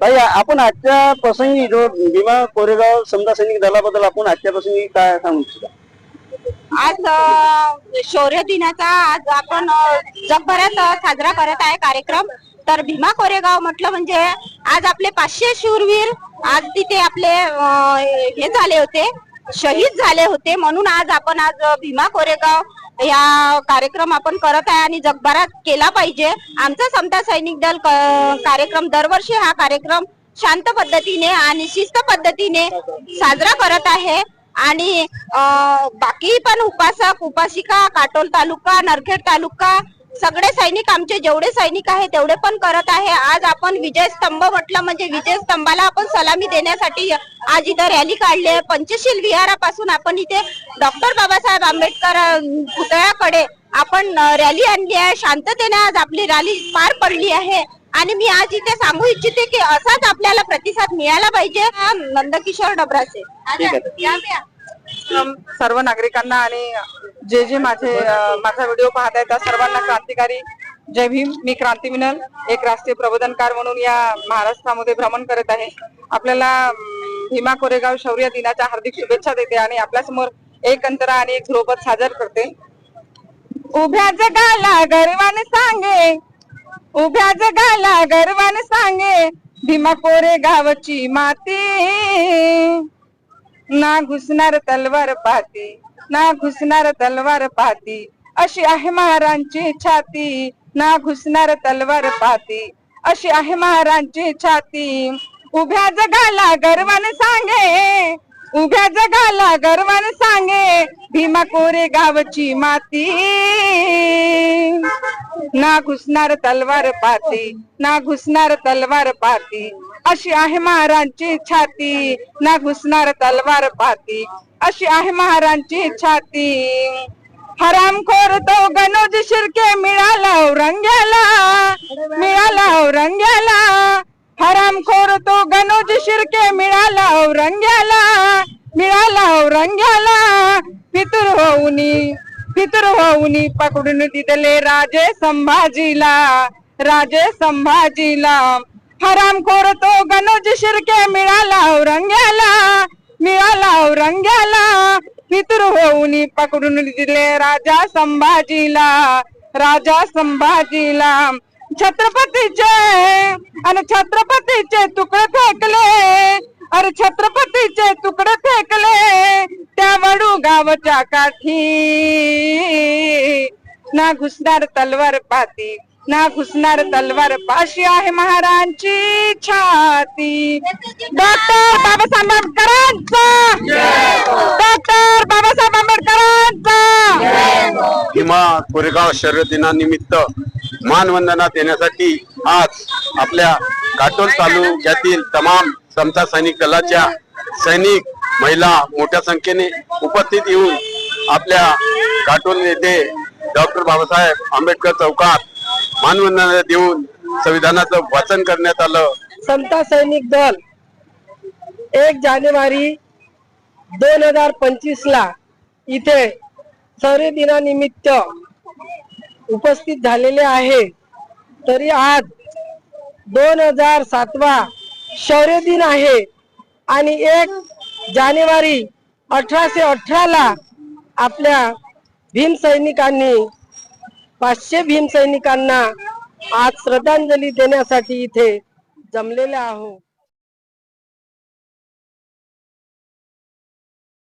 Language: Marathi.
ताई आपण आजच्या प्रसंगी जो भीमा कोरेगाव समजा सैनिक दलाबद्दल आपण आजच्या प्रसंगी काय सांगू इच्छिता? आज शौर्य दिनाचा आज आपण जगभरात साजरा करत आहे कार्यक्रम. तर भीमा कोरेगाव म्हटलं म्हणजे आज आपले पाचशे शूरवीर आज तिथे आपले हे झाले होते शहीद झाले होते. म्हणून आज आपण आज भीमा कोरेगाव या कार्यक्रम आपण करत आहे आणि जगभरात केला पाहिजे. आमचा समता सैनिक दल कार्यक्रम दरवर्षी हा कार्यक्रम शांत पद्धतीने आणि शिस्त पद्धतीने साजरा करत आहे. आणि बाकी पण उपासक उपासिका काटोल तालुका नरखेड तालुका सगळे सैनिक आमचे जेवढे सैनिक आहे तेवढे पण करत आहे. आज आपण विजय स्तंभ म्हटलं म्हणजे विजय स्तंभाला आपण सलामी देण्यासाठी आज इथं रॅली काढली आहे. पंचशील विहारापासून आपण इथे डॉक्टर बाबासाहेब आंबेडकर पुतळ्याकडे आपण रॅली आणली आहे. शांततेने आज आपली रॅली पार पडली आहे. आणि मी आज इथे सांगू इच्छिते की असाच आपल्याला प्रतिसाद मिळाला पाहिजे. हा नंदकिशोर डबरासे. सर्व नागरिकांना आणि जे जे माझे माझा व्हिडिओ पाहत आहे त्या सर्वांना क्रांतिकारी जय भीम. मी क्रांती मिनल एक राष्ट्रीय प्रबोधनकार म्हणून या महाराष्ट्रामध्ये भ्रमण करत आहे. आपल्याला भीमा कोरेगाव शौर्य दिनाच्या हार्दिक शुभेच्छा देते आणि आपल्यासमोर एक अंतरा आणि एक ध्रुवपद सादर करते. उभ्या जगाला गर्वाने सांगे. उभ्या जगाला गर्वाने सांगे. भीमा कोरेगावची माती. ना घुसणार तलवार पाहती ना घुसणार तलवार पाहती. अशी आहे महारांची छाती ना घुसणार तलवार पाहती. अशी आहे महारांची छाती. उभ्या जगाला गर्वाने सांगे उभ्या जगाला गर्वाने सांगे. भीमा कोरे गावची माती. ना घुसणार तलवार पाती ना घुसणार तलवार पाती. अशी आहे महारांची छाती ना घुसणार तलवार पाती. अशी आहे महारांची छाती. हरामखोर तो गणोज शिर्के मिळाला औरंग्याला मिळाला औरंग्याला हरामखोर तो गणोज शिर्के मिळाला औरंग्याला मिळाला औरंग्याला पितुर होऊनी पितृ होऊनी पकडून दिदले राजे संभाजीला राजे संभाजीला. हरामखोर तो गणोज शिरके मिळाला औरंग्याला मिळाला औरंग्याला. पितृ होऊन पकडून दिले राजा संभाजीला राजा संभाजीला. छत्रपतीचे आणि छत्रपतीचे तुकडे फेकले अरे छत्रपतीचे तुकडे फेकले. त्या काठी ना घुसणार तलवार पाती ना घुसणार तलवार पाशी आहे महाराजांची छाती. डॉक्टर बाबासाहेब आंबेडकरांचा. डॉक्टर बाबासाहेब आंबेडकरांचा. भीमा कोरेगाव शर्यत दिनानिमित्त मानवंदना देण्यासाठी आज आपल्या काटोल तालुक्यातील तमाम समता सैनिक दलाच्या सैनिक महिला मोठ्या संख्येने उपस्थित येऊन आपल्या काटोल येथे डॉक्टर बाबासाहेब आंबेडकर चौकात मानवंदना देऊन संविधानाचं वाचन करण्यात आलं. समता सैनिक दल एक जानेवारी दोन हजार पंचवीस ला इथे शौर्य दिनानिमित्त उपस्थित झालेले आहे. तरी आज दोन हजार सातवा शौर्य दिन आहे आणि एक जानेवारी अठराशे अठराला आपल्या भीम सैनिकांनी पाचशे भीम सैनिकांना आज श्रद्धांजली देण्यासाठी इथे जमलेले आहोत.